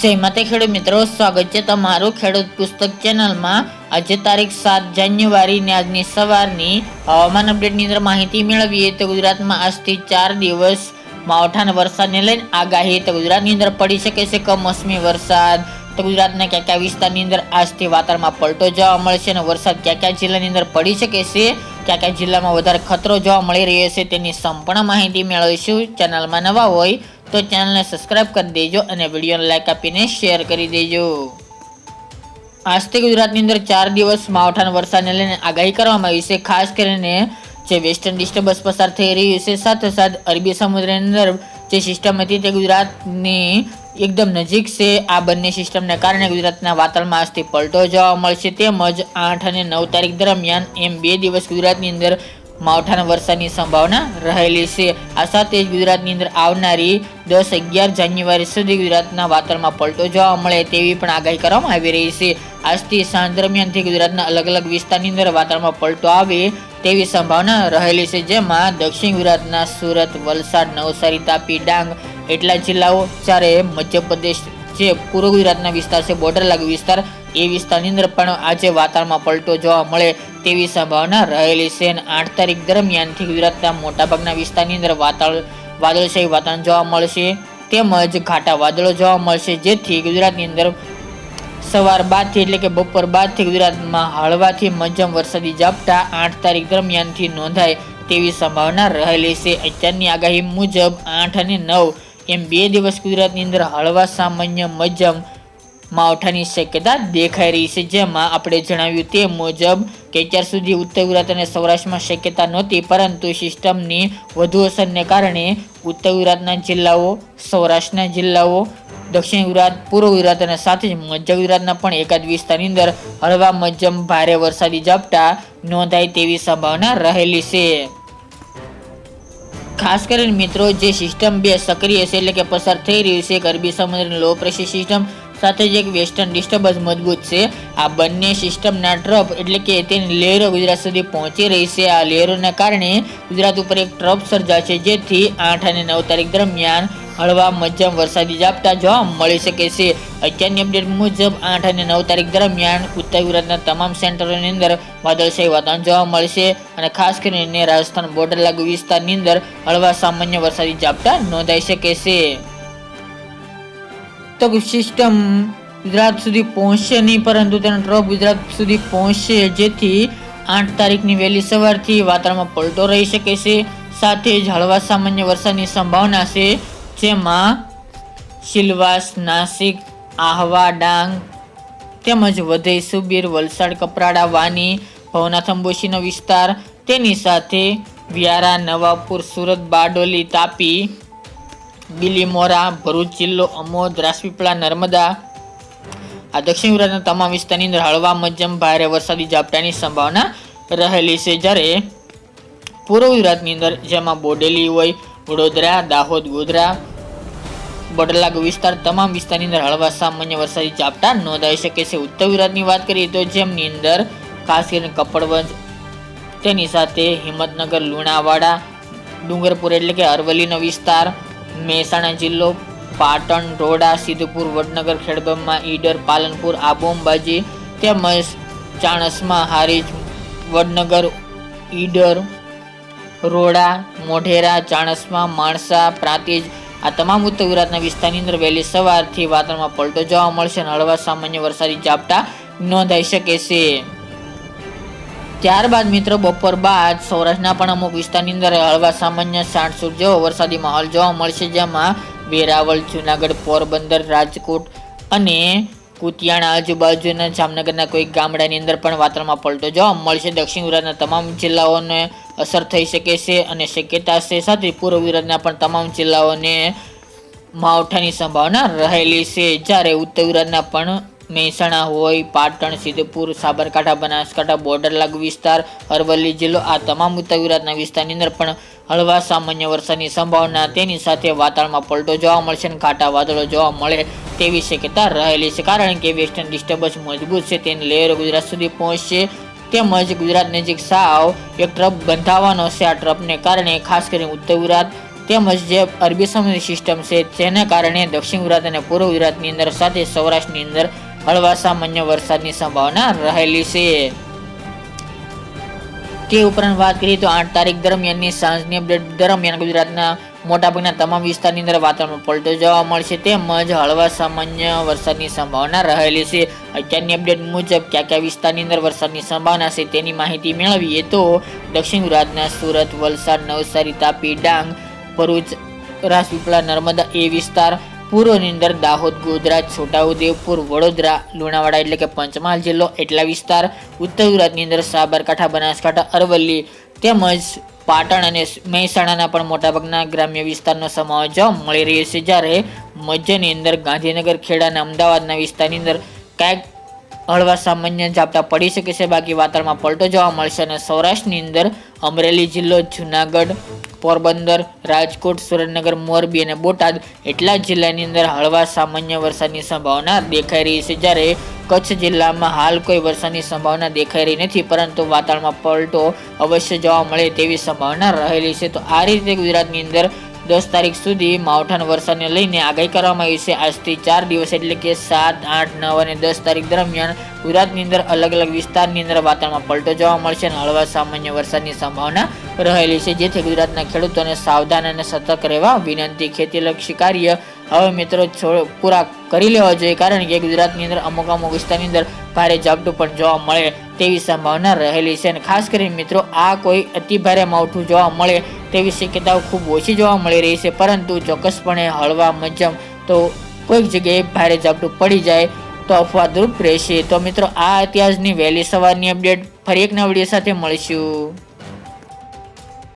જય માતા ખેડૂત મિત્રો, સ્વાગત છે તમારું ખેડૂત પુસ્તક ચેનલમાં. આજે તારીખ સાત જાન્યુઆરીને આજની સવારની હવામાન અપડેટની અંદર માહિતી મેળવીએ તો ગુજરાતમાં આજથી ચાર દિવસ માવઠાના વરસાદને લઈને આગાહી. તો ગુજરાતની અંદર પડી શકે છે કમોસમી વરસાદ. તો ગુજરાતના ક્યાં ક્યાં વિસ્તારની અંદર આજથી વાતાવરણમાં પલટો જોવા મળશે અને વરસાદ ક્યાં ક્યાં જિલ્લાની અંદર પડી શકે છે, ક્યાં ક્યાં જિલ્લામાં વધારે ખતરો જોવા મળી રહ્યો છે તેની સંપૂર્ણ માહિતી મેળવીશું. ચેનલમાં નવા હોય તો ચેનલને સબસ્ક્રાઈબ કરી દેજો અને વિડીયોને લાઇક આપીને શેર કરી દેજો. આજથી ગુજરાતની અંદર ચાર દિવસ માવઠાના વરસાદને લઈને આગાહી કરવામાં આવી છે. ખાસ કરીને જે વેસ્ટર્ન ડિસ્ટર્બન્સ પસાર થઈ રહ્યું છે, સાથે સાથે અરબી સમુદ્રની અંદર જે સિસ્ટમ હતી તે ગુજરાતની એકદમ નજીક છે. આ બંને સિસ્ટમને કારણે ગુજરાતના વાતાવરણમાં આજથી પલટો જોવા મળશે. તેમજ આઠ અને નવ તારીખ દરમિયાન એમ બે દિવસ ગુજરાતની અંદર માવઠાના વરસાદની સંભાવના રહેલી છે. આ સાથે જ ગુજરાતની અંદર આવનારી દસ અગિયાર જાન્યુઆરી સુધી ગુજરાતના વાતાવરણમાં પલટો જોવા મળે તેવી પણ આગાહી કરવામાં આવી રહી છે. આજથી સાંજ દરમિયાનથી ગુજરાતના અલગ અલગ વિસ્તારની અંદર વાતાવરણમાં પલટો આવે તેવી સંભાવના રહેલી છે. જેમાં દક્ષિણ ગુજરાતના સુરત, વલસાડ, નવસારી, તાપી, ડાંગ એટલા જિલ્લાઓ જ્યારે મધ્યપ્રદેશ જે પૂર્વ ગુજરાતના વિસ્તાર છે બોર્ડર લાગુ વિસ્તાર, એ વિસ્તારની અંદર પણ આજે વાતાવરણમાં પલટો જોવા મળે તેવી સંભાવના રહેલી છે અને આઠ તારીખ દરમિયાનથી ગુજરાતના મોટાભાગના વિસ્તારની અંદર વાતાવરણ વાદળશાહી વાતાવરણ જોવા મળશે તેમજ ઘાટા વાદળો જોવા મળશે જેથી ગુજરાતની અંદર સવાર બાદથી એટલે કે બપોર બાદથી ગુજરાતમાં હળવાથી મધ્યમ વરસાદી ઝાપટા આઠ તારીખ દરમિયાનથી નોંધાય તેવી સંભાવના રહેલી છે. અત્યારની આગાહી મુજબ આઠ અને નવ એમ બે દિવસ ગુજરાતની અંદર હળવા સામાન્ય મધ્યમ માવઠાની શક્યતા દેખાઈ રહી છે. જેમાં આપણે જણાવ્યું તે મુજબ કે અત્યાર સુધી ઉત્તર ગુજરાત અને સૌરાષ્ટ્રમાં શક્યતા નહોતી, પરંતુ સિસ્ટમની વધુ અસરને કારણે ઉત્તર ગુજરાતના જિલ્લાઓ, સૌરાષ્ટ્રના જિલ્લાઓ, દક્ષિણ ગુજરાત, પૂર્વ ગુજરાત અને સાથે જ મધ્ય ગુજરાતના પણ એકાદ વિસ્તારની અંદર હળવા મધ્યમ ભારે વરસાદી ઝાપટા નોંધાય તેવી સંભાવના રહેલી છે. ખાસ કરીને મિત્રો, જે સિસ્ટમ બે સક્રિય છે એટલે કે પસાર થઈ રહ્યું છે. એક અરબી સમુદ્રની લો પ્રેશર સિસ્ટમ સાથે જ એક વેસ્ટર્ન ડિસ્ટર્બન્સ મજબૂત છે. આ બંને સિસ્ટમના ટ્રપ એટલે કે તેની લહેરો ગુજરાત સુધી પહોંચી રહી છે. આ લહેરોના કારણે ગુજરાત ઉપર એક ટ્રપ સર્જાશે જેથી આઠ અને નવ તારીખ દરમિયાન હળવા મધ્યમ વરસાદી ઝાપટા જોવા મળી શકે છે. અત્યારની અપડેટ મુજબ આઠ અને નવ તારીખ દરમિયાન ઉત્તર ગુજરાતના તમામ સેન્ટરોની અંદર વાદળશાહી વાતાવરણ જોવા મળશે અને ખાસ કરીને રાજસ્થાન બોર્ડર લાગુ વિસ્તારની અંદર હળવા સામાન્ય વરસાદી ઝાપટા નોંધાઈ શકે છે. તો સિસ્ટમ ગુજરાત સુધી પહોંચશે નહીં, પરંતુ તેનો ટ્રપ ગુજરાત સુધી પહોંચશે, જેથી આઠ તારીખની વહેલી સવારથી વાતાવરણમાં પલટો રહી શકે છે. સાથે જ હળવા સામાન્ય વરસાદની સંભાવના છે, જેમાં સિલવાસ નાસિક, આહવા, ડાંગ તેમજ વધઈ સુબીર, વલસાડ, કપરાડા, વાની, ભવનાથ અંબોશીનો વિસ્તાર, તેની સાથે વ્યારા, નવાપુર, સુરત, બારડોલી, તાપી બિલીમોરા ભરૂચ જિલ્લો, અમોદ રાજપીપળા નર્મદા. આ દક્ષિણ ગુજરાતના તમામ વિસ્તારની અંદર હળવા, મધ્યમ, ભારે વરસાદી ઝાપટાની સંભાવના રહેલી છે. જ્યારે પૂર્વ ગુજરાતની અંદર જેમાં બોડેલી હોય, વડોદરા, દાહોદ, ગોધરા, બડલાગ વિસ્તાર તમામ વિસ્તારની અંદર હળવા સામાન્ય વરસાદી ઝાપટા નોંધાઈ શકે છે. ઉત્તર ગુજરાતની વાત કરીએ તો જેમની અંદર ખાસ કરીને કપડવંજ, તેની સાથે હિંમતનગર, લુણાવાડા, ડુંગરપુર એટલે કે અરવલ્લીનો વિસ્તાર મહેસાણા જિલ્લો, પાટણ, રોડા, સિદ્ધપુર, વડનગર ખેડબમાં ઈડર, પાલનપુર આબોમબાજી તેમજ ચાણસમાં હારીજ, વડનગર, ઈડર, રોડા, મોઢેરા, ચાણસમાં માણસા, પ્રાંતિજ, આ તમામ ઉત્તર ગુજરાતના વિસ્તારની અંદર વહેલી સવારથી વાતાવરણમાં પલટો જોવા મળશે અને હળવા સામાન્ય વરસાદી ઝાપટા નોંધાઈ શકે છે. ત્યારબાદ મિત્રો બપોર બાદ સૌરાષ્ટ્રના પણ અમુક વિસ્તારની અંદર હળવા સામાન્ય સાઠસૂટ જેવો વરસાદી માહોલ જોવા મળશે, જેમાં વેરાવળ, જુનાગઢ, પોરબંદર, રાજકોટ અને કુતિયાણા આજુબાજુના જામનગરના કોઈ ગામડાની અંદર પણ વાતાવરણમાં પલટો જોવા મળશે. દક્ષિણ ગુજરાતના તમામ જિલ્લાઓને અસર થઈ શકે છે અને શક્યતા છે સાથે પૂર્વ ગુજરાતના પણ તમામ જિલ્લાઓને માવઠાની સંભાવના રહેલી છે. જ્યારે ઉત્તર ગુજરાતના પણ મહેસાણા હોય, પાટણ, સિદ્ધપુર, સાબરકાંઠા, બનાસકાંઠા બોર્ડર લાગુ વિસ્તાર, અરવલ્લી જિલ્લો, આ તમામ ઉત્તર ગુજરાતના વિસ્તારની અંદર પણ હળવા સામાન્ય વરસાદની સંભાવના તેની સાથે વાતાવરણમાં પલટો જોવા મળશે અને કાંટા વાદળો જોવા મળે તેવી શક્યતા રહેલી છે. કારણ કે વેસ્ટર્ન ડિસ્ટર્બન્સ મજબૂત છે, તેની લહેરો ગુજરાત સુધી પહોંચશે. તેમજ ગુજરાત નજીક સાવ એક ટ્રપ બંધાવવાનો છે. આ ટ્રપને કારણે ખાસ કરીને ઉત્તર ગુજરાત તેમજ જે અરબી સમુદ્ર સિસ્ટમ છે, તેના કારણે દક્ષિણ ગુજરાત અને પૂર્વ ગુજરાતની અંદર સાથે સૌરાષ્ટ્રની અંદર હળવા સામાન્ય વરસાદની સંભાવના રહેલી છે. તે ઉપરાંત વાત કરીએ તો આઠ તારીખ દરમિયાનની સાંજની અપડેટ દરમિયાન ગુજરાતના મોટાભાગના તમામ વિસ્તારની અંદર વાતાવરણમાં પલટો જોવા મળશે તેમજ હળવા સામાન્ય વરસાદની સંભાવના રહેલી છે. અત્યારની અપડેટ મુજબ કયા કયા વિસ્તારની અંદર વરસાદની સંભાવના છે તેની માહિતી મેળવીએ તો દક્ષિણ ગુજરાતના સુરત, વલસાડ, નવસારી, તાપી, ડાંગ, ભરૂચ, રાજપીપળા, નર્મદા એ વિસ્તાર પૂર્વની અંદર દાહોદ, ગોધરા, છોટાઉદેપુર, વડોદરા, લુણાવાડા એટલે કે પંચમહાલ જિલ્લો એટલા વિસ્તાર, ઉત્તર ગુજરાતની અંદર સાબરકાંઠા, બનાસકાંઠા, અરવલ્લી તેમજ પાટણ અને મહેસાણાના પણ મોટાભાગના ગ્રામ્ય વિસ્તારનો સમાવેશ જોવા મળી રહ્યો છે. જ્યારે મધ્યની અંદર ગાંધીનગર, ખેડા અને અમદાવાદના વિસ્તારની અંદર કાંઈક હળવા સામાન્ય ઝાપટા પડી શકે છે. બાકી વાતાવરણમાં પલટો જોવા મળશે અને સૌરાષ્ટ્રની અંદર અમરેલી જિલ્લો, જુનાગઢ પોરબંદર, રાજકોટ, સુરેન્દ્રનગર, મોરબી અને બોટાદ એટલા જિલ્લાની અંદર હળવા સામાન્ય વરસાદની સંભાવના દેખાઈ રહી છે. જ્યારે કચ્છ જિલ્લામાં હાલ કોઈ વરસાદની સંભાવના દેખાઈ રહી નથી, પરંતુ વાતાવરણમાં પલટો અવશ્ય જોવા મળે તેવી સંભાવના રહેલી છે. તો આ રીતે ગુજરાતની અંદર દસ તારીખ સુધી માવઠાના વરસાદને લઈને આગાહી કરવામાં આવી છે. આજથી ચાર દિવસ એટલે કે સાત, આઠ, નવ અને દસ તારીખ દરમિયાન ગુજરાતની અંદર અલગ અલગ વિસ્તારની અંદર વાતાવરણમાં પલટો જોવા મળશે અને હળવા સામાન્ય વરસાદની સંભાવના રહેલી છે, જેથી ગુજરાતના ખેડૂતોને સાવધાન અને સતર્ક રહેવા વિનંતી. ખેતીલક્ષી કાર્ય હવે મિત્રો પૂરા કરી લેવા જોઈએ, કારણ કે ગુજરાતની અંદર અમુક અમુક વિસ્તારની અંદર ભારે ઝાપટું પણ જોવા મળે તેવી સંભાવના રહેલી છે અને ખાસ કરીને મિત્રો, આ કોઈ અતિભારે માવઠું જોવા મળે તેવી શક્યતાઓ ખૂબ ઓછી જોવા મળી રહી છે. પરંતુ ચોક્કસપણે હળવા મજમ તો કોઈક જગ્યાએ ભારે ઝાપટું પડી જાય તો અફવાદરૂપ રહેશે. તો મિત્રો, આ ઇતિહાસની વહેલી સવારની અપડેટ. ફરી એક નવા સાથે મળીશું.